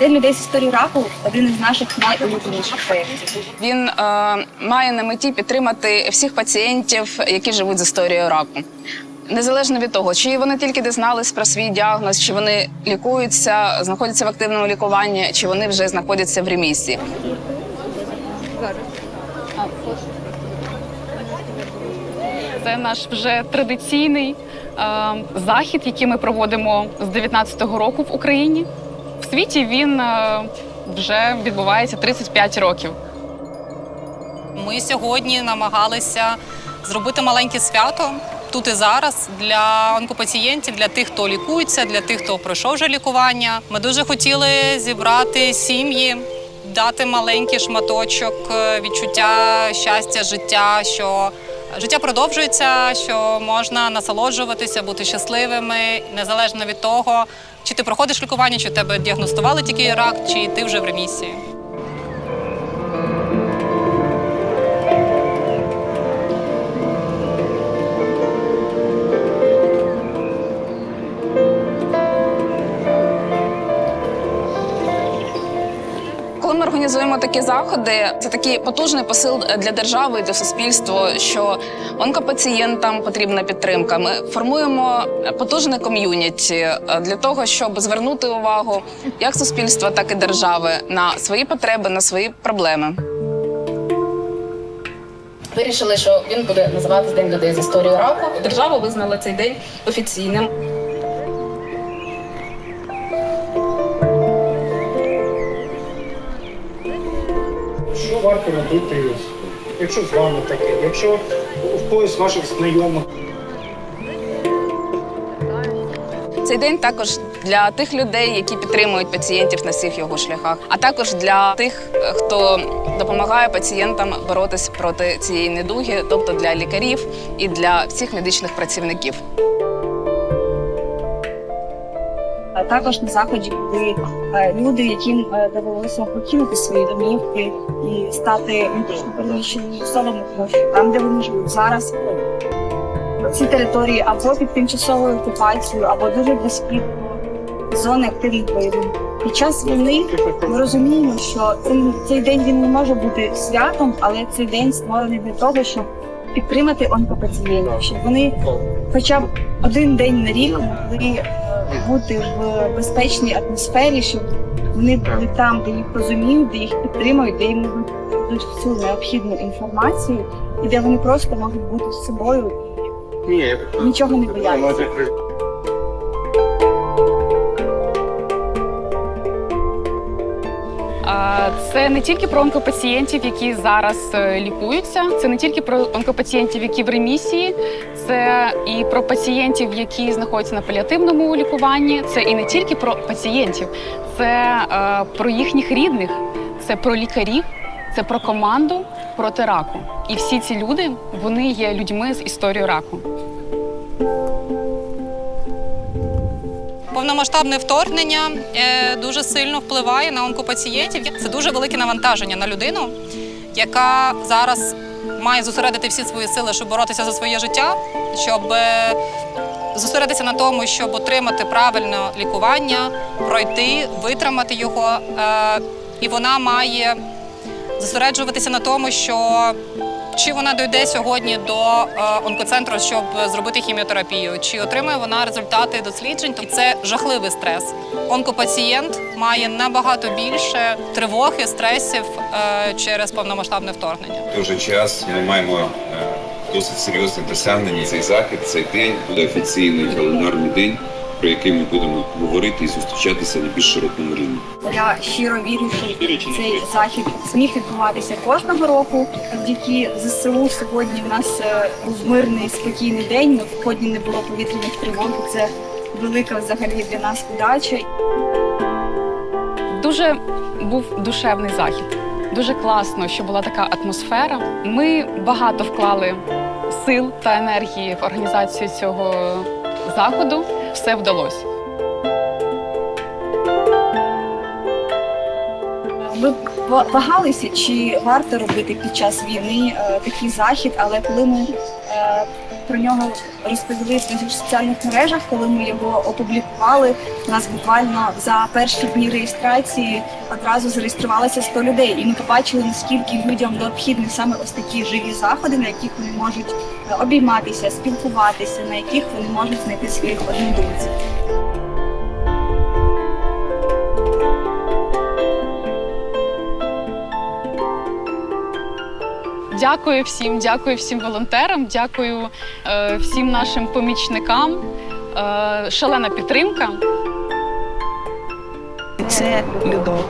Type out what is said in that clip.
День людей з історії раку один із наших найулюбленіших проєктів. Він е, має на меті підтримати всіх пацієнтів, які живуть з історією раку. Незалежно від того, чи вони тільки дізнались про свій діагноз, чи вони лікуються, знаходяться в активному лікуванні, чи вони вже знаходяться в ремісії. Це наш вже традиційний е, захід, який ми проводимо з 19-го року в Україні. Світі він е, вже відбувається 35 років. Ми сьогодні намагалися зробити маленьке свято тут і зараз для онкопацієнтів, для тих, хто лікується, для тих, хто пройшов вже лікування. Ми дуже хотіли зібрати сім'ї, дати маленький шматочок е, відчуття щастя, життя, що життя продовжується, що можна насолоджуватися, бути щасливими, незалежно від того, чи ти проходиш лікування, чи тебе діагностували тільки рак, чи ти вже в ремісії. Ми організуємо такі заходи, це такий потужний посил для держави і для суспільства, що онкопацієнтам потрібна підтримка. Ми формуємо потужне ком'юніті е, для того, щоб звернути увагу як суспільства, так і держави на свої потреби, на свої проблеми. Вирішили, що він буде називатися День людей з історією раку. Держава визнала цей день офіційним. Варто робити, якщо з вами таке, якщо у когось ваших знайомих Цей день також для тих людей, які підтримують пацієнтів на всіх його шляхах, а також для тих, хто допомагає пацієнтам боротися проти цієї недуги, тобто для лікарів і для всіх медичних працівників. Також на заході були е, люди, яким е, довелося покинути свої домівки і стати переміщеними особами, там, де вони живуть зараз, ці території або під тимчасовою окупацією, або дуже близькі зони активних бойових. Під час війни ми розуміємо, що цей, день він не може бути святом, але цей день створений для того, щоб підтримати онкопацієнтів, щоб вони хоча б один день на рік могли бути в безпечній атмосфері, щоб вони були там, де їх розуміють, де їх підтримують, де їм дадуть всю необхідну інформацію, і де вони просто можуть бути з собою і нічого не бояться. А, Це не тільки про онкопацієнтів, які зараз е, лікуються, це не тільки про онкопацієнтів, які в ремісії, це і про пацієнтів, які знаходяться на паліативному лікуванні. Це і не тільки про пацієнтів, це е, про їхніх рідних, це про лікарів, це про команду проти раку. І всі ці люди вони є людьми з історією раку. Повномасштабне вторгнення е, дуже сильно впливає на онкопацієнтів. Це дуже велике навантаження на людину, яка зараз має зосередити всі свої сили, щоб боротися за своє життя, щоб е, зосередитися на тому, щоб отримати правильне лікування, пройти, витримати його. Е, І вона має зосереджуватися на тому, що чи вона дойде сьогодні до е, онкоцентру, щоб зробити хіміотерапію, чи отримає вона результати досліджень. І це жахливий стрес. Онкопацієнт має набагато більше тривоги, стресів е, через повномасштабне вторгнення. В час ми маємо е, досить серйозне досягнення. Цей захід, цей день буде офіційний календарний день, про який ми будемо говорити і зустрічатися на більш широкому рівні. Я щиро вірю, що цей захід зміг відбуватися кожного року. Завдяки ЗСУ сьогодні в нас е, був мирний спокійний день. На вході не було повітряних тривог. Це велика взагалі для нас удача. Дуже був душевний захід. Дуже класно, що була така атмосфера. Ми багато вклали сил та енергії в організацію цього заходу. Все вдалося. Ви ва- вагалися, чи варто робити під час війни е, такий захід, але коли ми е, про нього розповіли в соціальних мережах, коли ми його опублікували. У нас буквально за перші дні реєстрації одразу зареєструвалося 100 людей, і ми побачили наскільки людям необхідні саме ось такі живі заходи, на яких вони можуть е, обійматися, спілкуватися, на яких вони можуть знайти своїх однодумців. Дякую всім, дякую всім волонтерам, дякую е, всім нашим помічникам. Е, шалена підтримка. Це Людо.